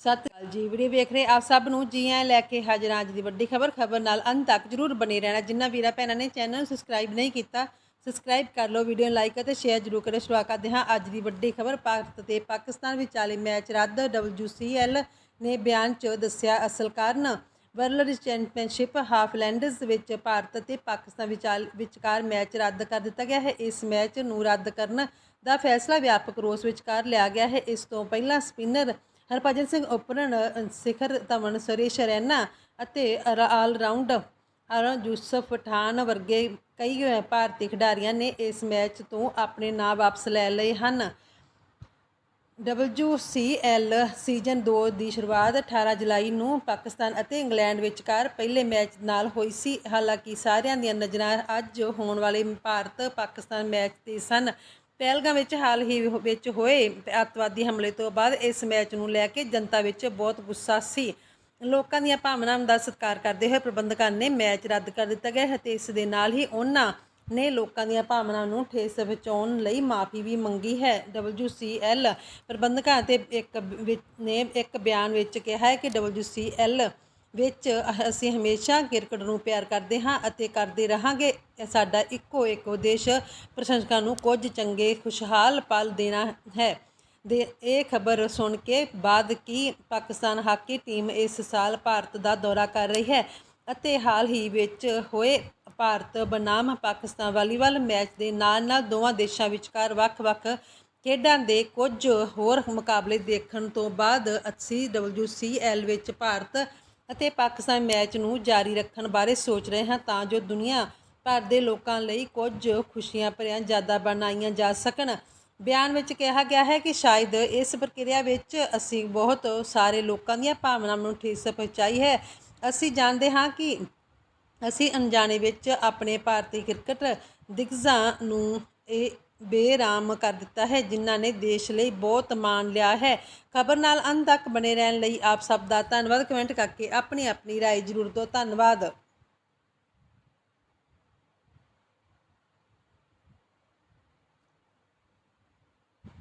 ਸਤਿ ਸ਼੍ਰੀ ਅਕਾਲ ਜੀ। ਵੀਡੀਓ ਵੇਖ ਰਹੇ ਆਪ ਸਭ ਨੂੰ ਜੀ ਆਇਆਂ ਲੈ ਕੇ ਹਾਜ਼ਰ ਹਾਂ ਅੱਜ ਦੀ ਵੱਡੀ ਖਬਰ। ਖਬਰ ਨਾਲ ਅੰਤ ਤੱਕ ਜਰੂਰ ਬਣੇ ਰਹਿਣਾ। ਜਿੰਨਾ ਵੀਰਾ ਭੈਣਾਂ ਨੇ ਚੈਨਲ ਨੂੰ ਸਬਸਕ੍ਰਾਈਬ ਨਹੀਂ ਕੀਤਾ, ਸਬਸਕ੍ਰਾਈਬ ਕਰ ਲਓ, ਵੀਡੀਓ ਨੂੰ ਲਾਈਕ ਅਤੇ ਸ਼ੇਅਰ ਜਰੂਰ ਕਰੋ ਸ਼ੁਰੂਆਤ ਕਰਦੇ ਹਾਂ ਅੱਜ ਦੀ ਵੱਡੀ ਖਬਰ। ਭਾਰਤ ਤੇ ਪਾਕਿਸਤਾਨ ਵਿਚਾਲੇ ਮੈਚ ਰੱਦ। WCL ਨੇ ਬਿਆਨ 'ਚ ਦੱਸਿਆ ਅਸਲ ਕਾਰਨ। ਵਰਲਡ ਚੈਂਪੀਅਨਸ਼ਿਪ ਹਾਫਲੈਂਡਸ ਵਿੱਚ ਭਾਰਤ ਅਤੇ ਪਾਕਿਸਤਾਨ ਵਿਚਾਲ ਵਿਚਕਾਰ ਮੈਚ ਰੱਦ ਕਰ ਦਿੱਤਾ ਗਿਆ ਹੈ। ਇਸ ਮੈਚ ਨੂੰ ਰੱਦ ਕਰਨ ਦਾ ਫੈਸਲਾ ਵਿਆਪਕ ਰੋਸ ਵਿਚਕਾਰ ਲਿਆ ਗਿਆ ਹੈ। ਇਸ ਤੋਂ ਪਹਿਲਾਂ ਸਪਿਨਰ ਹਰਭਜਨ ਸਿੰਘ ਓਪਨਰ ਸਿਖਰ ਧਵਨ, ਸੁਰੇਸ਼ ਰੈਨਾ ਅਤੇ ਆਲ ਰਾਊਂਡ ਅਰਨ ਯੂਸਫ ਪਠਾਨ ਵਰਗੇ ਕਈ ਭਾਰਤੀ ਖਿਡਾਰੀਆਂ ਨੇ ਇਸ ਮੈਚ ਤੋਂ ਆਪਣੇ ਨਾਂ ਵਾਪਸ ਲੈ ਲਏ ਹਨ। WCL ਸੀਜ਼ਨ 2 ਦੀ ਸ਼ੁਰੂਆਤ 18 ਜੁਲਾਈ ਨੂੰ ਪਾਕਿਸਤਾਨ ਅਤੇ ਇੰਗਲੈਂਡ ਵਿਚਕਾਰ ਪਹਿਲੇ ਮੈਚ ਨਾਲ ਹੋਈ ਸੀ। ਹਾਲਾਂਕਿ ਸਾਰਿਆਂ ਦੀਆਂ ਨਜ਼ਰਾਂ ਅੱਜ ਹੋਣ ਵਾਲੇ ਭਾਰਤ ਪਾਕਿਸਤਾਨ ਮੈਚ ਤੇ ਸਨ। ਪਹਿਲਗਾਮ ਵਿੱਚ ਹਾਲ ਹੀ ਵਿੱਚ ਹੋਏ ਅੱਤਵਾਦੀ ਹਮਲੇ ਤੋਂ ਬਾਅਦ ਇਸ ਮੈਚ ਨੂੰ ਲੈ ਕੇ ਜਨਤਾ ਵਿੱਚ ਬਹੁਤ ਗੁੱਸਾ ਸੀ। ਲੋਕਾਂ ਦੀਆਂ ਭਾਵਨਾਵਾਂ ਦਾ ਸਤਿਕਾਰ ਕਰਦੇ ਹੋਏ ਪ੍ਰਬੰਧਕਾਂ ਨੇ ਮੈਚ ਰੱਦ ਕਰ ਦਿੱਤਾ ਗਿਆ ਅਤੇ ਇਸ ਦੇ ਨਾਲ ਹੀ ਉਹਨਾਂ ਨੇ ਲੋਕਾਂ ਦੀਆਂ ਭਾਵਨਾਵਾਂ ਨੂੰ ਠੇਸ ਪਹੁੰਚਾਉਣ ਲਈ ਮਾਫੀ ਵੀ ਮੰਗੀ ਹੈ। WCL ਪ੍ਰਬੰਧਕਾਂ ਤੇ ਇੱਕ ਨੇ ਇੱਕ ਬਿਆਨ ਵਿੱਚ ਕਿਹਾ ਹੈ ਕਿ WCL ਵਿੱਚ ਅਸੀਂ ਹਮੇਸ਼ਾ ਕ੍ਰਿਕਟ ਨੂੰ ਪਿਆਰ ਕਰਦੇ ਹਾਂ ਅਤੇ ਕਰਦੇ ਰਹਾਂਗੇ। ਸਾਡਾ ਇੱਕੋ ਇੱਕ ਉਦੇਸ਼, ਪ੍ਰਸ਼ੰਸਕਾਂ ਨੂੰ ਕੁਝ ਚੰਗੇ ਖੁਸ਼ਹਾਲ ਪਲ ਦੇਣਾ ਹੈ। ਦੇ ਇਹ ਖਬਰ ਸੁਣ ਕੇ ਬਾਅਦ ਕੀ ਪਾਕਿਸਤਾਨ ਹਾਕੀ ਟੀਮ ਇਸ ਸਾਲ ਭਾਰਤ ਦਾ ਦੌਰਾ ਕਰ ਰਹੀ ਹੈ ਅਤੇ ਹਾਲ ਹੀ ਵਿੱਚ ਹੋਏ ਭਾਰਤ ਬਨਾਮ ਪਾਕਿਸਤਾਨ ਵਾਲੀਬਾਲ ਮੈਚ ਦੇ ਨਾਲ ਨਾਲ ਦੋਵਾਂ ਦੇਸ਼ਾਂ ਵਿਚਕਾਰ ਵੱਖ-ਵੱਖ ਖੇਡਾਂ ਦੇ ਕੁਝ ਹੋਰ ਮੁਕਾਬਲੇ ਦੇਖਣ ਤੋਂ ਬਾਅਦ ਅਸੀਂ WCL ਵਿੱਚ ਭਾਰਤ ਅਤੇ ਪਾਕਿਸਤਾਨ ਮੈਚ ਨੂੰ ਜਾਰੀ ਰੱਖਣ ਬਾਰੇ ਸੋਚ ਰਹੇ ਹਾਂ ਤਾਂ ਜੋ ਦੁਨੀਆ ਭਰ ਦੇ ਲੋਕਾਂ ਲਈ ਕੁਝ ਖੁਸ਼ੀਆਂ ਭਰੀਆਂ ਯਾਦਾਂ ਬਣਾਈਆਂ ਜਾ ਸਕਣ। ਬਿਆਨ ਵਿੱਚ ਕਿਹਾ ਗਿਆ ਹੈ ਕਿ ਸ਼ਾਇਦ ਇਸ ਪ੍ਰਕਿਰਿਆ ਵਿੱਚ ਅਸੀਂ ਬਹੁਤ ਸਾਰੇ ਲੋਕਾਂ ਦੀਆਂ ਭਾਵਨਾਵਾਂ ਨੂੰ ਠੇਸ ਪਹੁੰਚਾਈ ਹੈ। ਅਸੀਂ ਜਾਣਦੇ ਹਾਂ ਕਿ ਅਸੀਂ ਅਣਜਾਣੇ ਵਿੱਚ ਆਪਣੇ ਭਾਰਤੀ ਕ੍ਰਿਕਟ ਦਿਗਜ਼ਾਂ ਨੂੰ ਇਹ ਬੇਰਾਮ ਕਰ ਦਿੱਤਾ ਹੈ ਜਿਨ੍ਹਾਂ ਨੇ ਦੇਸ਼ ਲਈ ਬਹੁਤ ਮਾਣ ਲਿਆ ਹੈ ਖਬਰ ਨਾਲ ਅੰਤ ਤੱਕ ਬਣੇ ਰਹਿਣ ਲਈ ਆਪ ਸਭ ਦਾ ਧੰਨਵਾਦ ਕਮੈਂਟ ਕਰਕੇ ਆਪਣੀ ਆਪਣੀ رائے ਜ਼ਰੂਰ ਦਿਓ ਧੰਨਵਾਦ